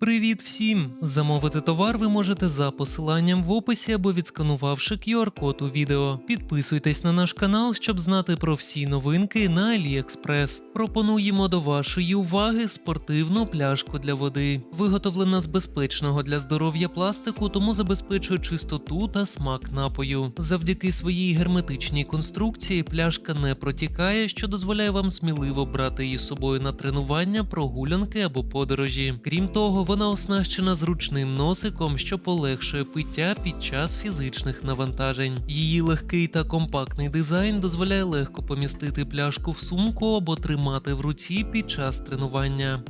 Привіт всім! Замовити товар ви можете за посиланням в описі або відсканувавши QR-код у відео. Підписуйтесь на наш канал, щоб знати про всі новинки на AliExpress. Пропонуємо до вашої уваги спортивну пляшку для води. Виготовлена з безпечного для здоров'я пластику, тому забезпечує чистоту та смак напою. Завдяки своїй герметичній конструкції пляшка не протікає, що дозволяє вам сміливо брати її з собою на тренування, прогулянки або подорожі. Крім того, вона оснащена зручним носиком, що полегшує пиття під час фізичних навантажень. Її легкий та компактний дизайн дозволяє легко помістити пляшку в сумку або тримати в руці під час тренування.